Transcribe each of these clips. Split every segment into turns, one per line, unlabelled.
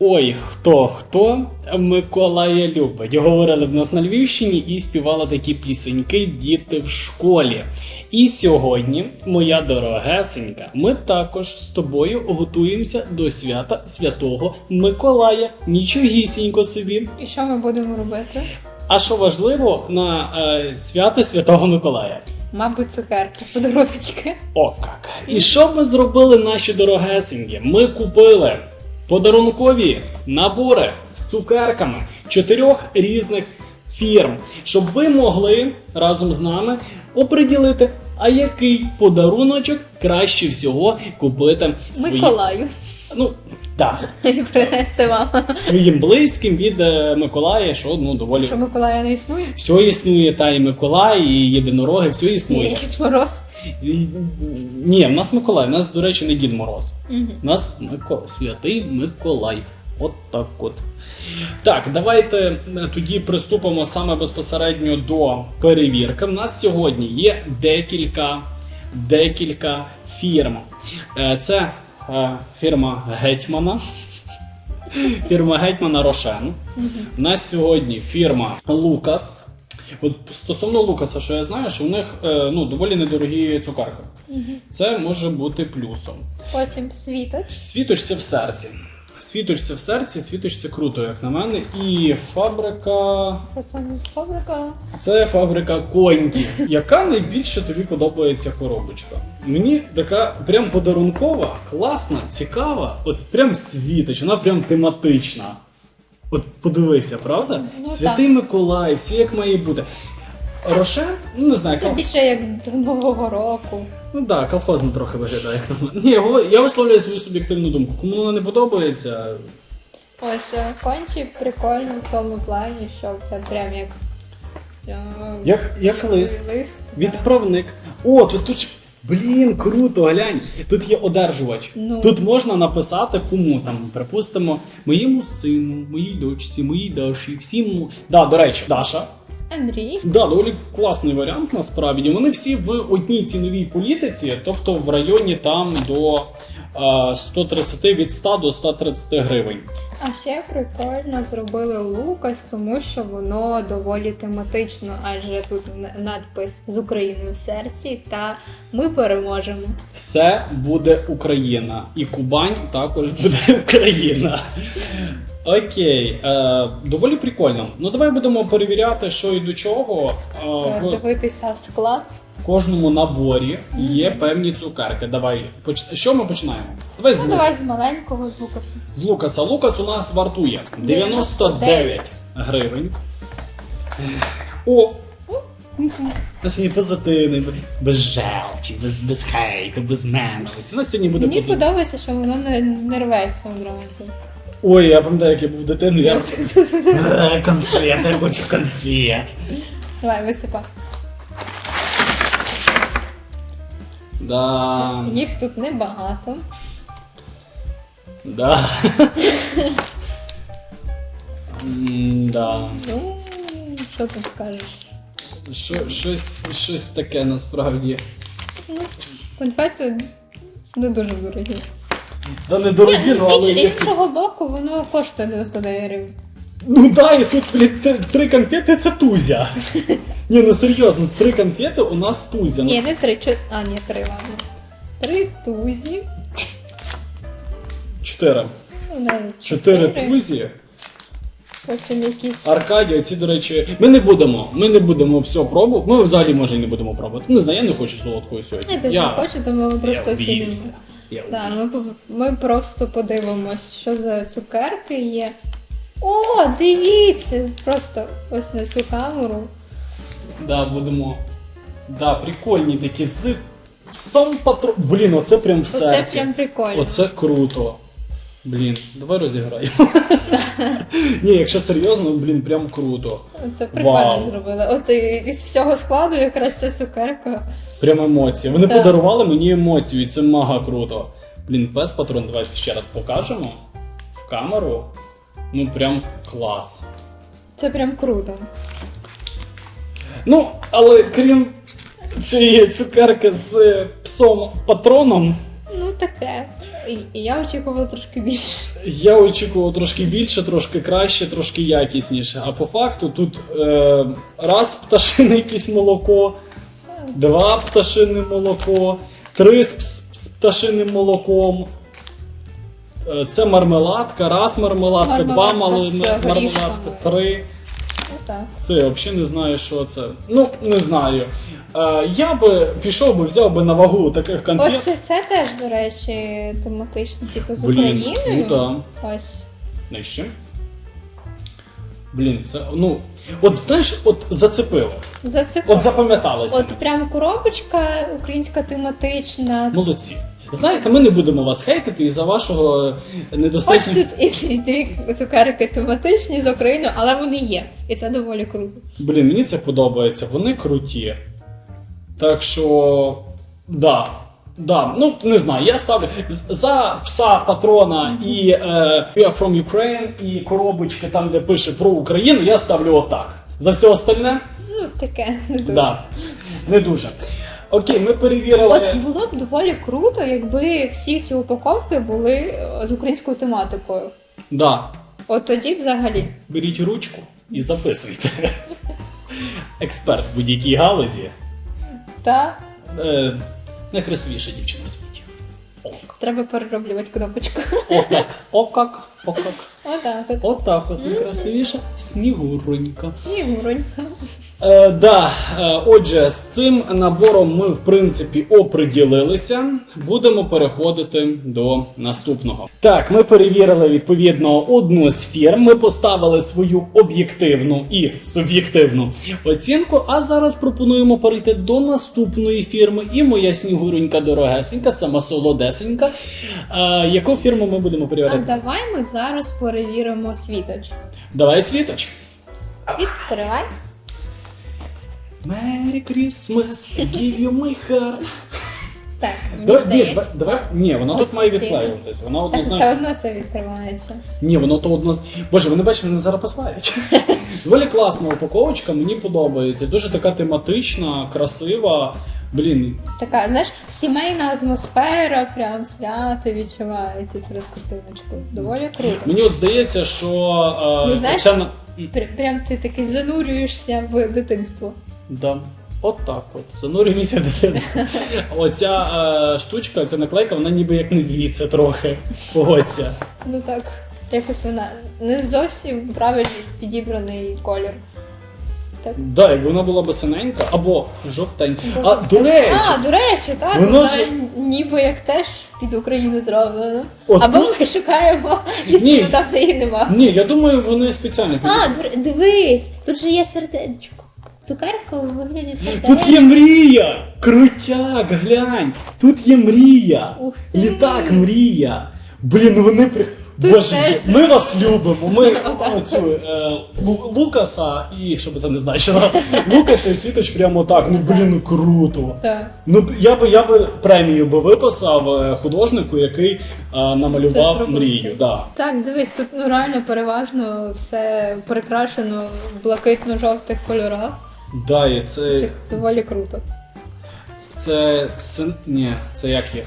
Ой, хто хто Миколая любить. Говорили в нас на Львівщині і співали такі пісеньки діти в школі. І сьогодні, моя дорогесенька, ми також з тобою готуємося до свята Святого Миколая. Нічогісінько собі.
І що ми будемо робити?
А що важливо на е, свято Святого Миколая?
Мабуть, цукерки, подаруночки.
О, как. І що ми зробили наші дорогесенькі? Ми купили подарункові набори з цукерками чотирьох різних фірм, щоб ви могли разом з нами оприділити, а який подаруночок краще всього купити своїм,
Миколаю.
ну, так,
І принести вам.
своїм близьким від е, Миколая, що ну доволі
Що Миколая не існує?
все існує, та і Миколай, і єдинороги, все існує.
Дід Мороз.
Ні, в нас Миколай, в нас, до речі, не Дід Мороз. У нас Мико... святий Миколай. От так от. Так, давайте е, тоді приступимо саме безпосередньо до перевірки. У нас сьогодні є декілька, декілька фірм. Е, Це е, фірма Гетьмана. Фірма Гетьмана Рошен. У нас сьогодні фірма Лукас. От стосовно Лукаса, що я знаю, що в них е, ну, доволі недорогі цукерки. Це може бути плюсом.
Потім світоч.
Світоч це в серці. Світоч це в серці, світоч це круто, як на мене. І фабрика.
Це не фабрика?
Це фабрика коньки. Яка найбільше тобі подобається коробочка? Мені така прям подарункова, класна, цікава, от прям світоч, вона прям тематична. От подивися, правда?
Ну,
Святий Миколай, всі як має бути. Рошен, ну не знаю,
Це
кол-
більше як до Нового року.
ну так, колхозно трохи виглядає, як на мене. Ні, я висловлюю свою суб'єктивну думку. Кому вона не подобається,
Ось е, кончі прикольно в тому плані, що це прям як. е,
як, як лист.
лист.
Відправник. О, тут, тут блін, круто, глянь. Тут є одержувач.
Ну.
Тут можна написати кому там, припустимо, моєму сину, моїй дочці, моїй Даші, всім. Да, до речі, Даша.
Андрій.
Да, доволі класний варіант насправді. Вони всі в одній ціновій політиці, тобто в районі там до е, 130 від 100 до 130 гривень.
А ще прикольно зробили Лукас, тому що воно доволі тематично, адже тут надпис з Україною в серці, та ми переможемо.
Все буде Україна. І Кубань також буде Україна. Окей, е, доволі прикольно. Ну давай будемо перевіряти, що і до чого. Е,
Е,
в,
Дивитися склад.
в кожному наборі є певні цукерки. Давай, поч... що ми починаємо? Давай з,
Ну
Лу-
давай з маленького з Лукасу.
з Лукаса. Лукас у нас вартує 99 гривень. О! Це сьогодні позитивний, без желчі, без, без хейту, без ненависті. У нас сьогодні буде
Мені
позитив.
подобається, що воно не, не рветься одразу.
Ой, я пам'ятаю, як я був дитиною. Я... Е, Конфет, я хочу конфет.
Давай, висипай.
Да.
Їх тут небагато.
Да. М, Да.
Ну, що ти скажеш?
Що- Щось, щось таке насправді.
Ну, конфети не дуже дорогі.
Та не дорогі,
Ні,
ну,
з
але їх.
іншого боку, воно коштує 99 гривень.
Ну да, і тут блін, три- три конфети це тузя. Ні, ну серйозно, три конфети у нас тузя. Ну,
Ні, не три, чи... а, ні, три, ладно. Три тузі.
Чотири.
Ну, навіть
Чотири тузі.
Потім якісь.
Аркадія, ці, до речі, ми не будемо. Ми не будемо все пробувати. Ми взагалі може і не будемо пробувати. Не знаю, я не хочу солодкої сьогодні.
Я теж не хочу, тому ми просто оцінимо. Так, ми, ми просто подивимось, що за цукерки є. О, дивіться! Просто ось несу камеру.
Да, будемо. Да, прикольні такі з сам патрон. Блін, оце прям в
Оце прям прикольно.
Оце круто. Блін, давай розіграємо. Ні, якщо серйозно, блін, прям круто.
Це прикольно
Вау.
зробили. От із всього складу якраз ця цукерка.
Прям емоції. Вони
Так.
подарували мені емоцію, і це мага круто. Блін, пес патрон, давайте ще раз покажемо в камеру. Ну прям клас.
Це прям круто.
Ну, але крім цієї цукерки з псом патроном,
Ну таке. І, і я очікувала трошки більше.
Я очікував трошки більше, трошки краще, трошки якісніше. А по факту тут е, раз пташине якесь молоко, два пташине молоко, три з, пташиним молоком. Е, Це мармеладка, раз мармеладка, два
Мармеладка
мал- мармеладка, три.
Отак.
Це я взагалі не знаю, що це. Ну, не знаю. Е, я би пішов би, взяв би на вагу таких конфет.
Ось це теж, до речі, тематично, типу, з
Блін,
Україною.
ну да.
Ось.
Нижче. Блін, це. Ну. От знаєш, от зацепило.
За це
От запам'яталося.
От прям коробочка українська тематична.
Молодці. Знаєте, ми не будемо вас хейтити із-за вашого
Хоч
недостатньо.
тут і дві цукерки тематичні з Україною, але вони є. І це доволі круто.
Блін, мені це подобається, вони круті. Так що. Да. Да, ну не знаю, я ставлю за пса патрона і е, We are from Ukraine і коробочки там, де пише про Україну, я ставлю отак. За все остальне,
Ну, таке не дуже.
да, не дуже. Окей, ми перевірили.
От було б доволі круто, якби всі ці упаковки були е, з українською тематикою.
Да.
От тоді б взагалі.
Беріть ручку і записуйте. Експерт в будь-якій галузі.
Та
Е, найкрасивіша дівчина в світі. О,
треба перероблювати кнопочку.
Отак. Окак. Окак.
Отак от.
Отак от найкрасивіша снігуронька.
Снігуронька.
Е, да, е, отже, з цим набором ми в принципі оприділилися. Будемо переходити до наступного. Так, ми перевірили відповідно одну з фірм. Ми поставили свою об'єктивну і суб'єктивну оцінку. А зараз пропонуємо перейти до наступної фірми. І моя снігуронька дорогесенька, сама солодесенька. Е, яку фірму ми будемо
А
перевіряти?
давай ми зараз перевіримо світоч.
Давай світоч.
Відкривай.
Merry Christmas, I give you my heart.
Так, мені
Давай, ні,
здається.
давай, давай, ні, воно тут має
ці.
відклеюватися. Воно
Так, все одно це відкривається.
Ні, воно то одно. Боже, вони бачите, вони зараз посварять. Доволі класна упаковочка, мені подобається. Дуже така тематична, красива. Блін,
Така, знаєш, сімейна атмосфера, прям свято відчувається через картиночку. Доволі круто.
мені от здається, що е,
Ну, знаєш-
ця на-
Пр- Прям ти такий занурюєшся в дитинство.
Да. От так от. Занурюємося дитинство. Оця е, штучка, ця наклейка, вона ніби як не звідси трохи. Погодься.
Ну так, якось вона не зовсім правильно підібраний колір. Так.
Да, якби вона була б синенька або жовтенька. А до речі,
А, до речі, так,
Воно
вона
ж-
ніби як теж під Україну зроблена.
От
Або
тут-
ми шукаємо
Ні.
істину там, де її нема.
ні, я думаю, вони спеціально під-
А, дур- дивись, тут же є сердечко. Цукерка у вигляді сердечка.
Тут є мрія! Крутяк, глянь! Тут є мрія!
Ух ти.
Літак мрія! Блін, ну вони при.
Тут
Боже,
теж-
ми вас любимо. Ми
Отак.
цю е, Лу- Лукаса і щоб це не значило. Лукаса і Світоч прямо так. Ну блін, ну круто.
Так.
Ну я би я би премію би виписав е, художнику, який е,
Це
намалював
зробив.
мрію. Да.
Так, дивись, тут ну реально переважно все прикрашено в блакитно-жовтих кольорах.
Да, і це,
Це доволі круто.
це, син. Ні, це як їх?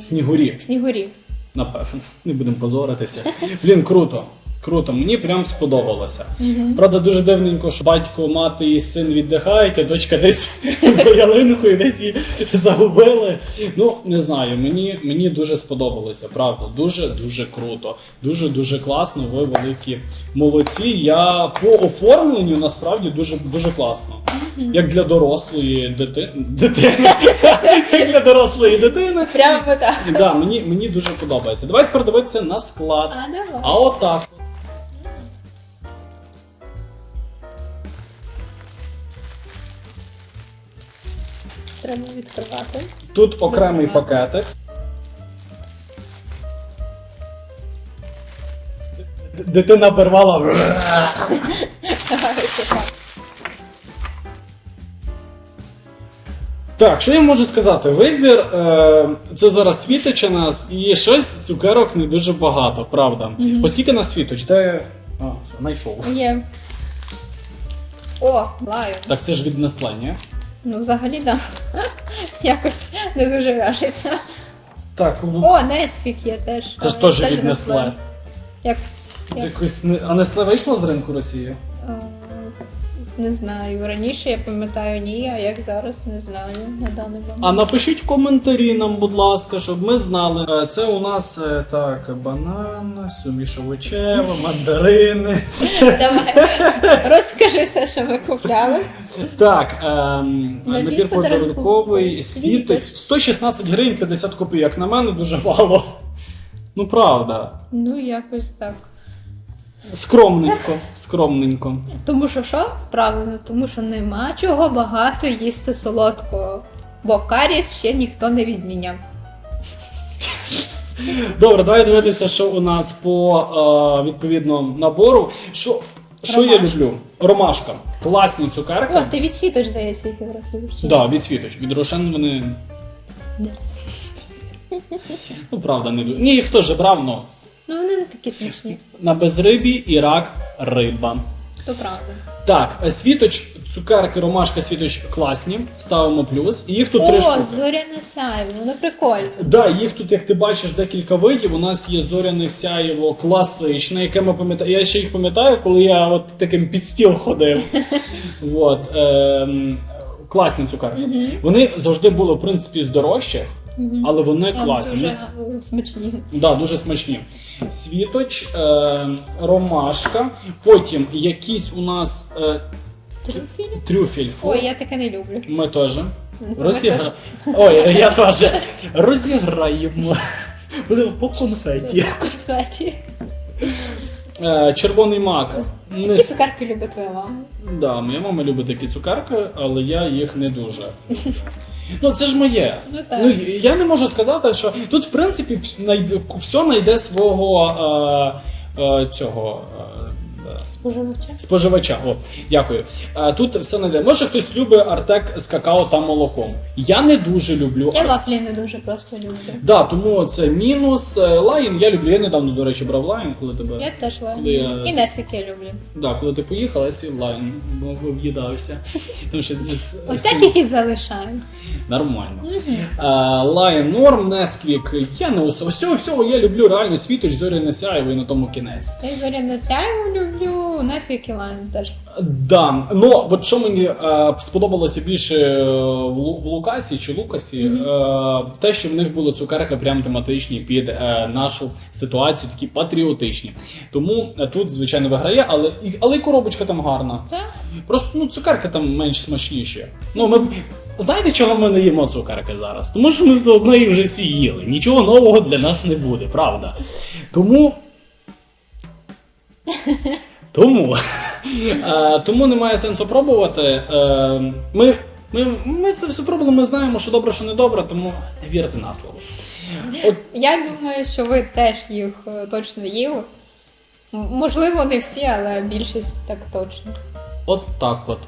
Снігурі.
Снігурі.
Напевно, не будемо позоритися. Блін, круто. Круто, мені прям сподобалося.
Мгм.
Правда, дуже дивненько, що батько, мати і син віддихають, а дочка десь за ялинкою десь її загубили. Ну, не знаю, мені, мені дуже сподобалося, правда. Дуже дуже круто. Дуже дуже класно. Ви великі молодці. Я по оформленню насправді дуже дуже класно. Як для дорослої дити... дитини. Як для дорослої дитини.
Прямо так.
Да, мені, мені дуже подобається. Давайте тепер дивитися на склад.
А, давай.
А отак.
Треба відкривати.
Тут окремий
Розумію.
пакетик. Д- Дитина.
Давай, так.
Так, що я можу сказати? Вибір е, це зараз світоч у нас, і щось цукерок не дуже багато, правда.
Мгм.
Оскільки на світоч, де. А, все, знайшов.
Є. О, лаю.
Так це ж від Nestlé, ні?
Ну, взагалі, так. Да. Якось не дуже вяжеться.
Так, ну,
О, Несфік є теж.
це ж теж від
Несле. Якось.
Якось не... А Несле вийшло з ринку Росії?
Не знаю. Раніше я пам'ятаю ні, а як зараз не знаю на даний момент.
А напишіть в коментарі нам, будь ласка, щоб ми знали. Е, Це у нас е, так, банан, суміш овочева, мандарини.
Давай, розкажи все, що ми купляли.
Так, ем,
Набір
набір подарунковий
подарунковий
світить
світоч.
116 гривень 50 копійок. На мене дуже мало. Ну правда.
Ну, якось так.
Скромненько, скромненько.
Тому що що? Правильно, тому що нема чого багато їсти солодкого. Бо каріс ще ніхто не відміняв.
Добре, давай дивитися, що у нас по е, відповідно набору. Що, що я
Ромашка.
люблю? Ромашка. Класні цукерки.
О, ти відсвітиш, здається, їх якраз любиш. чи ні?
Да, від світоч. Від Рошен вони. Ну, правда, не люблю. Ні, їх теж брав, но
Ну вони не такі смачні,
на безрибі і рак риба.
то правда.
Так, е, світоч, цукерки, ромашка, світоч класні. Ставимо плюс. І їх тут три
О,
штуки.
зоряне сяйво, ну прикольно.
Да, їх тут, як ти бачиш, декілька видів. У нас є зоряне сяєво класичне, яке ми пам'ятаємо. Я ще їх пам'ятаю, коли я от таким під стіл ходив. От, ем, класні цукерки. Вони завжди були, в принципі, з дорожчих,
Мгм.
але вони
А,
класні.
Дуже е, смачні.
Да, дуже смачні. Світоч, е, ромашка, потім якийсь у нас е,
Трюфелі?
трюфель. Фу.
Ой, я таке не люблю.
Ми теж. Розігра... Ой, я теж. Розіграємо. Будемо по конфеті.
Конфеті.
Е, червоний мак. Не...
Які
с-
цукерки любить твоя мама?
Да, моя мама любить такі цукерки, але я їх не дуже. Ну, це ж моє.
Ну так.
Ну, я не можу сказати, що тут, в принципі, все знайде свого е, е, цього. Е,
Споживача.
Споживача, о, дякую. Е, Тут все знайде. Може хтось любить артек з какао та молоком. Я не дуже люблю.
Я вафлі не дуже просто люблю.
Да, тому це мінус. Е, Лайн я люблю. Я недавно, до речі, брав лайн, коли тебе.
Я теж.
Коли я-
І Несфік я люблю.
Да, коли ти поїхала, я сів лайн, бо в'їдався. Тому що
і залишаємо.
нормально. Е, Лайн норм, Несквік. Я не усо. Всього всього я люблю реально світоч, зоряне сяєво і на тому кінець.
Я зоряне сяйво люблю, Несфік і лайм теж.
Да, ну от що мені е, сподобалося більше е, в, Лу- в Лукасі чи Лукасі, е, те, що в них були цукерки прям тематичні під е, нашу ситуацію, такі патріотичні. Тому е, тут, звичайно, виграє, але, і- але і коробочка там гарна.
Так.
Просто ну, цукерки там менш смачніші. Ну, ми... Знаєте, чого ми не їмо цукерки зараз? Тому що ми все одно їх вже всі їли. Нічого нового для нас не буде, правда. Тому. Тому. Е, тому немає сенсу пробувати. Е, ми, ми, ми це все пробували, ми знаємо, що добре, що не добре, тому вірте на слово. От,
Я думаю, що ви теж їх е, точно їли. Можливо, не всі, але більшість так точно.
от так от.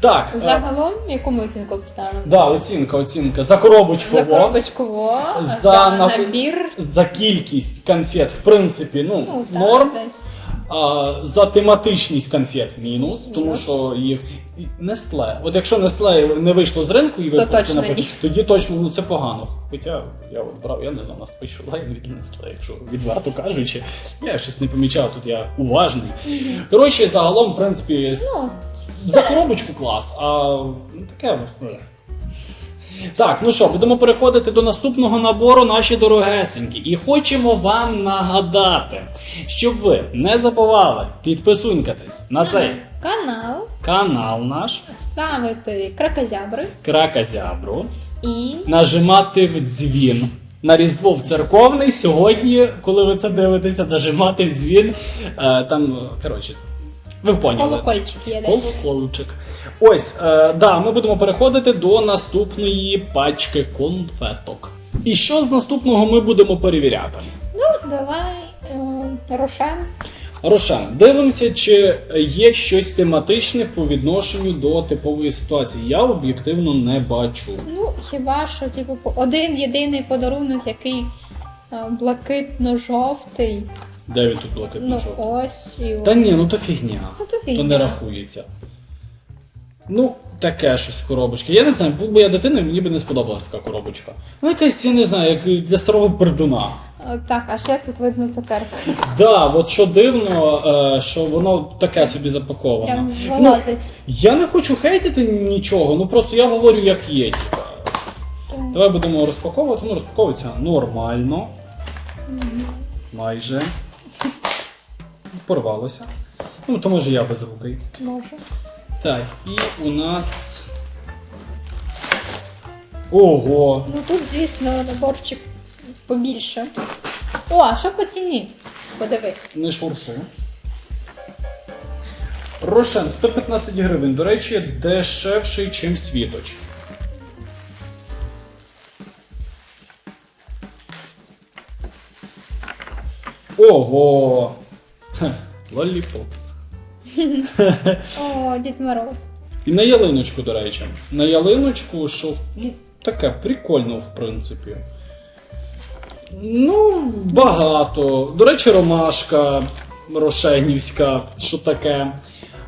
Так.
Загалом, яку ми оцінку поставимо?
да, оцінка, оцінка. За коробочку.
За коробочку во,
За
за, набір.
За кількість конфет, в принципі, ну,
Ну, так,
норм.
десь.
А, за тематичність конфет мінус, тому
Мінус.
що їх Нестле. От якщо Нестле не вийшло з ринку і ви
То точно ні.
тоді точно ну, це погано. Хоча я от брав, я не знаю, у нас пишу лайн від Нестле, якщо відверто кажучи. Я щось не помічав, тут я уважний. Коротше, загалом, в принципі,
Ну,
за коробочку клас, а ну, таке. е. Так, ну що, будемо переходити до наступного набору, наші дорогесенькі. І хочемо вам нагадати, щоб ви не забували підписунькатись на цей
канал,
канал наш
ставити кракозябри
Кракозябру,
і
нажимати в дзвін. На Різдво в церковний сьогодні, коли ви це дивитеся, нажимати в дзвін. Е, там, коротше, ви поняли.
колокольчик є десь.
Колокольчик. Ось, е, да, ми будемо переходити до наступної пачки конфеток. І що з наступного ми будемо перевіряти?
Ну, давай е, Рошен.
Рошен, дивимося, чи є щось тематичне по відношенню до типової ситуації. Я об'єктивно не бачу.
Ну, хіба що, типу, один єдиний подарунок, який е, блакитно-жовтий.
Де він тут
Ну, ось і
Та ні, ну то фігня.
Ну, то
То не рахується. Ну, таке щось коробочка. Я не знаю, був би я дитиною, мені би не сподобалась така коробочка. Ну, якась, я не знаю, як для старого пердуна.
О, Так, а ще тут видно цукерку.
Да, от що дивно, е, що воно таке собі запаковане.
Прям
Ну,
вилазить.
я не хочу хейтити нічого, ну просто я говорю, як є. Типа. Давай будемо розпаковувати. Ну, розпаковується нормально. Майже. Порвалося. Ну, то може я без руки.
Може.
Так, і у нас. Ого!
Ну тут, звісно, наборчик побільше. О, а що по ціні? Подивись.
Не шурши. Рошен 115 гривень. До речі, дешевший, чим світоч. Ого! Лоліпопс.
О, Дід Мороз.
І на ялиночку, до речі. На ялиночку, що ну, таке прикольно, в принципі. Ну, багато. До речі, ромашка рошенівська, що таке.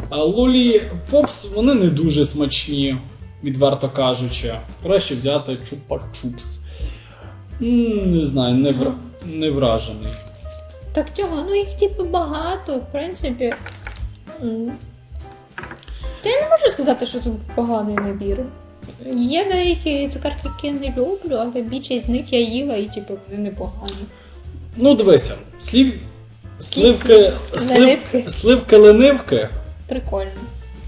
А Лолі Попс, вони не дуже смачні, відверто кажучи. Краще взяти чупа-чупс. Не знаю, не, вра... не вражений.
Так чого? Ну їх типу багато, в принципі. Та я не можу сказати, що тут поганий набір. Є деякі цукерки, які я не люблю, але більшість з них я їла і типу вони непогані.
Ну, дивися, слів. Сливки. Слив...
Ленивки.
Сливки ленивки.
Прикольно.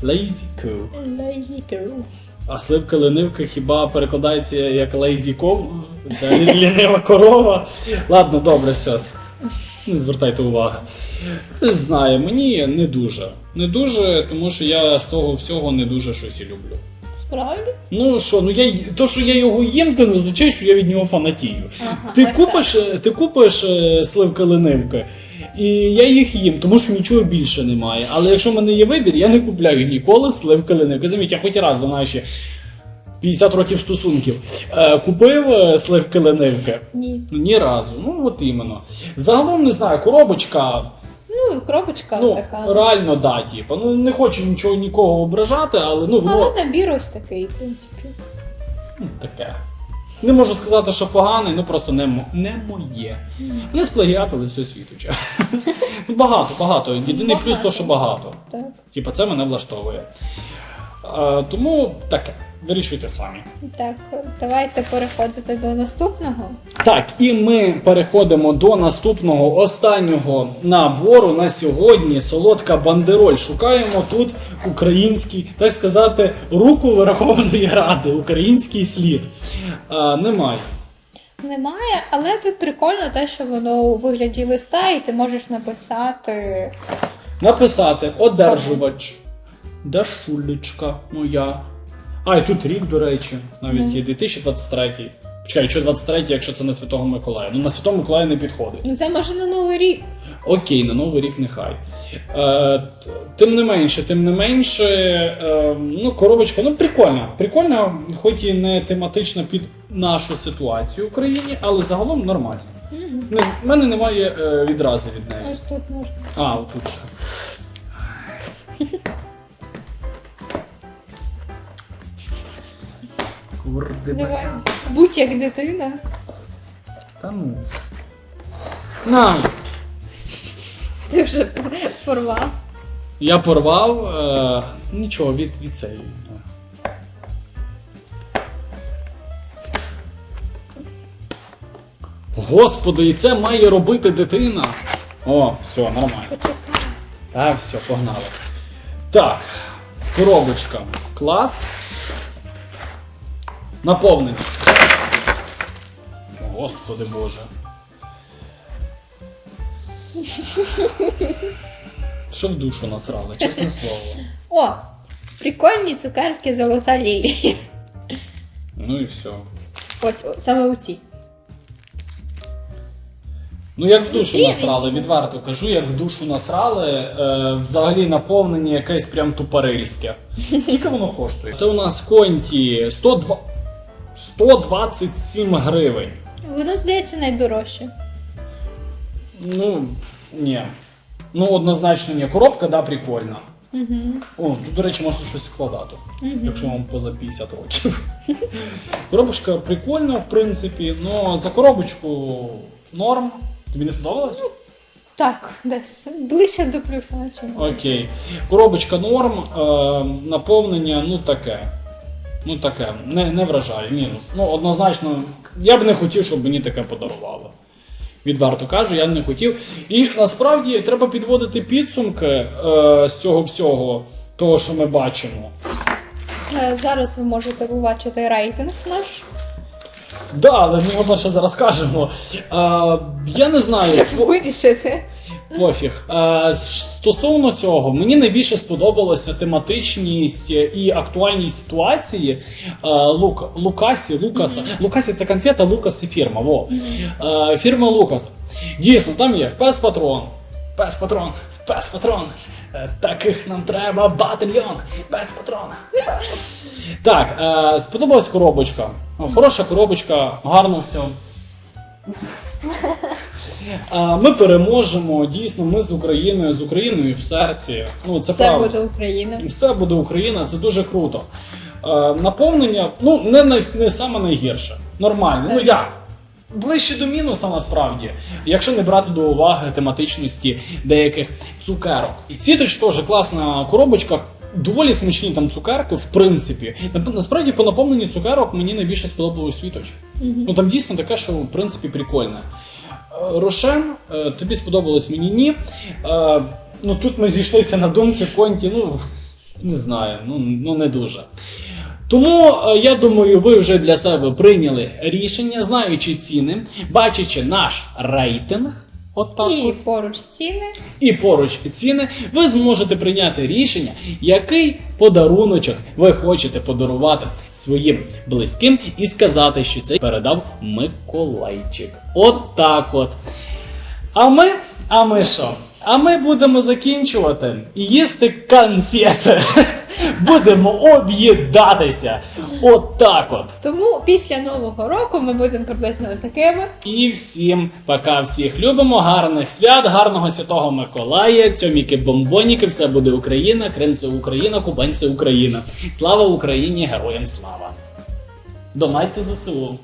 Lazy cow.
Lazy girl.
А сливка ленивка хіба перекладається як lazy cow? Це лі- лінива корова. Ладно, добре, все. Не звертайте уваги. Не знаю, мені не дуже. Не дуже, тому що я з того всього не дуже щось і люблю.
Справді?
Ну що, ну я то, що я його їм, то не означає, що я від нього фанатію.
Ага,
Ти купиш, ти купиш е, сливки ленивки, і я їх їм, тому що нічого більше немає. Але якщо в мене є вибір, я не купляю ніколи сливки ленивки. Заміть, я хоч раз за наші 50 років стосунків е, купив е, сливки ленивки.
Ні.
Ні разу. Ну от іменно. Загалом не знаю, коробочка,
Ну, коробочка
ну
така.
реально да, типу. Ну не хочу нічого нікого ображати, але ну воно
Але набір ось такий, в принципі.
ну, таке. Не можу сказати, що поганий, ну просто не, мо- не моє. Вони сплагіатили все світуче. Ну, багато, багато. Єдиний плюс то, що багато.
Так.
Типа, це мене влаштовує. А, тому таке, вирішуйте самі.
Так, давайте переходити до наступного.
Так, і ми переходимо до наступного останнього набору на сьогодні. Солодка бандероль. Шукаємо тут український, так сказати, руку Верховної Ради, український слід. А, немає.
Немає, але тут прикольно те, що воно у вигляді листа, і ти можеш написати.
Написати одержувач. Дашулечка моя. А, і тут рік, до речі, навіть є 2023. Почекай, що 23, якщо це на Святого Миколая. Ну на Святого Миколая не підходить.
Ну це може на Новий рік.
Окей, на Новий рік нехай. Е, тим не менше, тим не менше, е, ну, коробочка, ну прикольна. Прикольна, хоч і не тематична під нашу ситуацію в Україні, але загалом нормально. Не, в мене немає е, відрази від неї.
Ось тут можна.
А, отут ще.
Давай. Будь як дитина.
Та ну. На!
Ти вже порвав.
Я порвав. Е, нічого, від, від цієї. Господи, і це має робити дитина. О, все, нормально.
Почекай.
А, все, погнали. Так, коробочка. Клас. Наповнення. Господи Боже. Що в душу насрали, чесне слово.
О! Прикольні цукерки золота лілія.
Ну і все.
Ось, о, саме у ці.
Ну, як в душу насрали, відверто кажу, як в душу насрали, е, взагалі наповнення якесь прям тупорильське. Скільки воно коштує? Це у нас конті 102... 127 гривень.
Воно здається найдорожче.
Ну, ні. Ну, однозначно ні. Коробка, да, прикольна.
Угу.
О, тут, до речі, можна щось складати,
Мгм.
якщо вам поза 50 років. Коробочка прикольна, в принципі, але за коробочку норм. Тобі не сподобалось?
Так, десь ближче до плюса.
Окей. Коробочка норм, е, наповнення, ну таке. Ну таке, не, не вражає, мінус. Ну, однозначно, я б не хотів, щоб мені таке подарували. Відверто кажу, я не хотів. І насправді треба підводити підсумки е, з цього всього, того, що ми бачимо.
Е, Зараз ви можете побачити рейтинг наш.
Да, але ми його ще зараз кажемо. Е, я не знаю.
Щоб вирішити.
Пофіг. Е, стосовно цього, мені найбільше сподобалася тематичність і актуальність ситуації е, Лук, Лукасі, Лукаса. Лукасі це конфета, Лукас і фірма. Во. Е, фірма Лукас. Дійсно, там є пес патрон. Пес патрон, пес патрон. Е, Таких нам треба батальйон. Пес патрон. Пес патрон. Так, е, сподобалась коробочка. Хороша коробочка, гарно все. Ми переможемо. Дійсно, ми з Україною, з Україною в серці. Ну це
Все
правда.
буде Україна.
Все буде Україна, це дуже круто. Наповнення, ну не, най, не саме найгірше. Нормально. Ну як? Ближче до мінуса насправді, якщо не брати до уваги тематичності деяких цукерок. Світоч теж класна коробочка. Доволі смачні там цукерки, в принципі. Насправді, по наповненню цукерок мені найбільше сподобалось світоч.
Мгм.
Ну там дійсно таке, що в принципі прикольне. Рошен, е, тобі сподобалось мені ні. Е, Ну тут ми зійшлися на думці Конті, ну не знаю, ну, ну не дуже. Тому е, я думаю, ви вже для себе прийняли рішення, знаючи ціни, бачачи наш рейтинг. От
І поруч ціни.
і поруч ціни, ви зможете прийняти рішення, який подаруночок ви хочете подарувати своїм близьким і сказати, що це передав Миколайчик. От так от. А ми, а ми що? А ми будемо закінчувати і їсти конфети. Будемо об'їдатися. От так от.
Тому після нового року ми будемо приблизно ось такими.
І всім пока всіх любимо, гарних свят, гарного святого Миколая, цьоміки бомбоніки, все буде Україна, Крим це Україна, Кубань це Україна. Слава Україні, героям слава! Донайте ЗСУ!